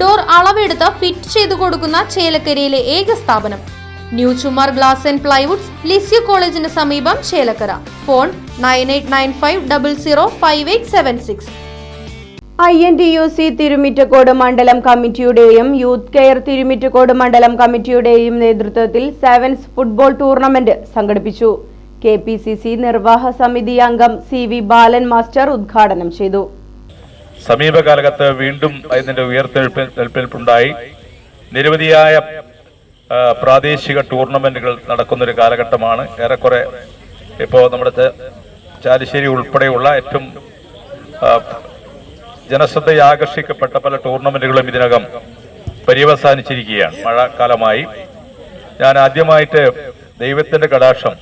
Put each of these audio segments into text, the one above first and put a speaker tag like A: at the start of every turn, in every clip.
A: Door അളവെടുത്ത് fit ചെയ്തു കൊടുക്കുന്ന ചേലക്കരയിലെ ഏക സ്ഥാപനം. New Chumar glass and plywoods Lisieux കോളേജിന് സമീപം Chelakkara. Phone nine eight nine five double zero five eight seven six.
B: I N T U C Thirumittacode മണ്ഡലം കമ്മിറ്റിയുടെയും യൂത്ത് കെയർ തിരുമിറ്റക്കോട് മണ്ഡലം കമ്മിറ്റിയുടെയും നേതൃത്വത്തിൽ സെവൻസ് ഫുട്ബോൾ ടൂർണമെന്റ് സംഘടിപ്പിച്ചു. കെ പി സി സി നിർവാഹ സമിതി അംഗം സി വി ബാലൻ മാസ്റ്റർ ഉദ്ഘാടനം ചെയ്തു.
C: സമീപകാലത്ത് വീണ്ടും അതിന്റെ ഉയർത്തെഴുപ്പുണ്ടായി നിരവധിയായ പ്രാദേശിക ടൂർണമെന്റുകൾ നടക്കുന്നൊരു കാലഘട്ടമാണ്. ഏറെക്കുറെ ഇപ്പോൾ നമ്മുടെ ചാലിശ്ശേരി ഉൾപ്പെടെയുള്ള ഏറ്റവും ജനശ്രദ്ധയെ ആകർഷിക്കപ്പെട്ട പല ടൂർണമെന്റുകളും ഇതിനകം പര്യവസാനിച്ചിരിക്കുകയാണ്. മഴക്കാലമായി ഞാൻ ആദ്യമായിട്ട് ദൈവത്തിന്റെ കടാക്ഷം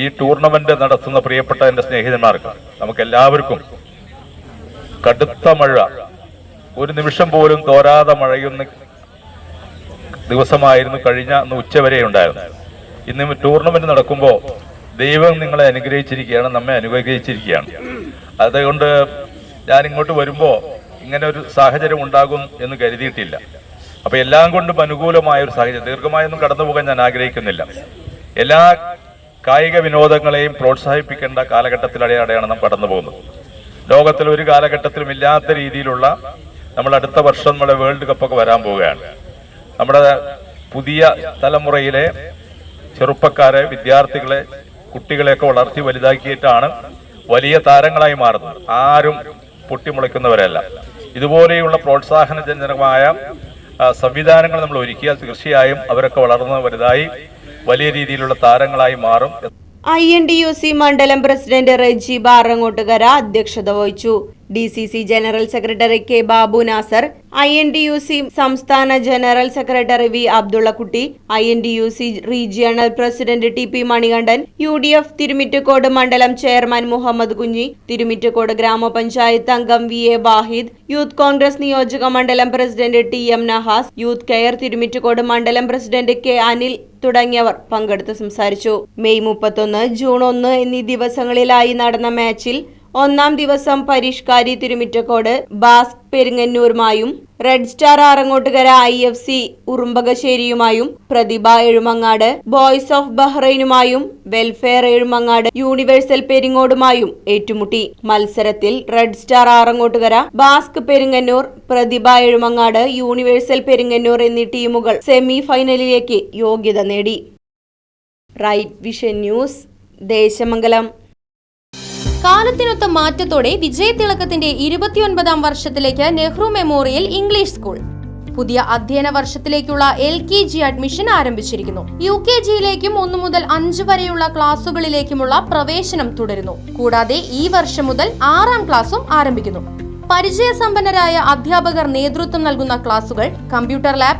C: ഈ ടൂർണമെന്റ് നടത്തുന്ന പ്രിയപ്പെട്ട എന്റെ സ്നേഹിതന്മാർക്ക് നമുക്ക് എല്ലാവർക്കും കടുത്ത മഴ. ഒരു നിമിഷം പോലും തോരാതെ മഴയുന്ന ദിവസമായിരുന്നു കഴിഞ്ഞ അന്ന് ഉച്ചവരെ ഉണ്ടായിരുന്നു ഇന്ന് ടൂർണമെന്റ് നടക്കുമ്പോൾ ദൈവം നിങ്ങളെ അനുഗ്രഹിച്ചിരിക്കുകയാണ് നമ്മെ അനുഗ്രഹിച്ചിരിക്കുകയാണ്. അതുകൊണ്ട് ഞാൻ ഇങ്ങോട്ട് വരുമ്പോൾ ഇങ്ങനെ ഒരു സാഹചര്യം ഉണ്ടാകും എന്ന് കരുതിയിട്ടില്ല. അപ്പൊ എല്ലാം കൊണ്ടും അനുകൂലമായ ഒരു സാഹചര്യം. ദീർഘമായൊന്നും കടന്നു പോകാൻ ഞാൻ ആഗ്രഹിക്കുന്നില്ല. എല്ലാ കായിക വിനോദങ്ങളെയും പ്രോത്സാഹിപ്പിക്കേണ്ട കാലഘട്ടത്തിലടയാണ് നാം കടന്നു പോകുന്നത്. ലോകത്തിൽ ഒരു കാലഘട്ടത്തിലും ഇല്ലാത്ത രീതിയിലുള്ള നമ്മൾ അടുത്ത വർഷം നമ്മുടെ വേൾഡ് കപ്പൊക്കെ വരാൻ പോവുകയാണ്. നമ്മുടെ പുതിയ തലമുറയിലെ ചെറുപ്പക്കാരെ വിദ്യാർത്ഥികളെ കുട്ടികളെയൊക്കെ വളർത്തി വലുതാക്കിയിട്ടാണ് വലിയ താരങ്ങളായി മാറുന്നത്. ആരും പൊട്ടിമുളയ്ക്കുന്നവരല്ല. ഇതുപോലെയുള്ള പ്രോത്സാഹനജനകമായ സംവിധാനങ്ങൾ നമ്മൾ ഒരുക്കിയാൽ തീർച്ചയായും അവരൊക്കെ വളർന്ന് വലുതായി വലിയ രീതിയിലുള്ള താരങ്ങളായി മാറും.
B: I N D U C മണ്ഡലം പ്രസിഡന്റ് റെജി ബാറങ്ങോട്ടുകര അധ്യക്ഷത വഹിച്ചു D C C general secretary K Babu Nasar I N T U C സംസ്ഥാന general secretary V Abdullakutty I N T U C regional president T P Manikandan U D F Thirumittacode മണ്ഡലം chairman Muhammad Kunhi Thirumittacode ഗ്രാമപഞ്ചായത്ത് അംഗം V A Wahid youth Congress നിയോജക മണ്ഡലം president T M Nahas youth care Thirumittacode മണ്ഡലം president K Anil തുടങ്ങിയവർ പങ്കെടുത്ത് സംസാരിച്ചു. May മുപ്പത്തൊന്ന് ജൂൺ ഒന്ന് എന്നീ ദിവസങ്ങളിലായി നടന്ന മാച്ചിൽ ഒന്നാം ദിവസം പരിഷ്കാരി Thirumittacode bask പെരിങ്ങന്നൂരുമായും red star Arangottukara I F C ഉറുമ്പകശ്ശേരിയുമായും Prathibha Ezhumangad boys of ബഹ്റൈനുമായും വെൽഫെയർ എഴുമങ്ങാട് യൂണിവേഴ്സൽ പെരിങ്ങോടുമായും ഏറ്റുമുട്ടി. മത്സരത്തിൽ red star Arangottukara BASC Peringannur Prathibha Ezhumangad universal Peringannur എന്നീ ടീമുകൾ സെമി ഫൈനലിലേക്ക് യോഗ്യത നേടി. Right vision news Desamangalam.
A: കാലത്തിനൊത്ത മാറ്റത്തോടെ വിജയതിളക്കത്തിന്റെ ഇരുപത്തിയൊൻപതാം വർഷത്തിലേക്ക് നെഹ്റു മെമ്മോറിയൽ ഇംഗ്ലീഷ് സ്കൂൾ. പുതിയ അധ്യയന വർഷത്തിലേക്കുള്ള എൽ കെ ജി അഡ്മിഷൻ ആരംഭിച്ചിരിക്കുന്നു. യു കെ ജിയിലേക്കും ഒന്നു മുതൽ അഞ്ച് വരെയുള്ള ക്ലാസുകളിലേക്കുമുള്ള പ്രവേശനം തുടരുന്നു. കൂടാതെ ഈ വർഷം മുതൽ ആറാം ക്ലാസും ആരംഭിക്കുന്നു. പരിചയസമ്പന്നരായ അധ്യാപകർ നേതൃത്വം നൽകുന്ന ക്ലാസുകൾ കമ്പ്യൂട്ടർ ലാബ്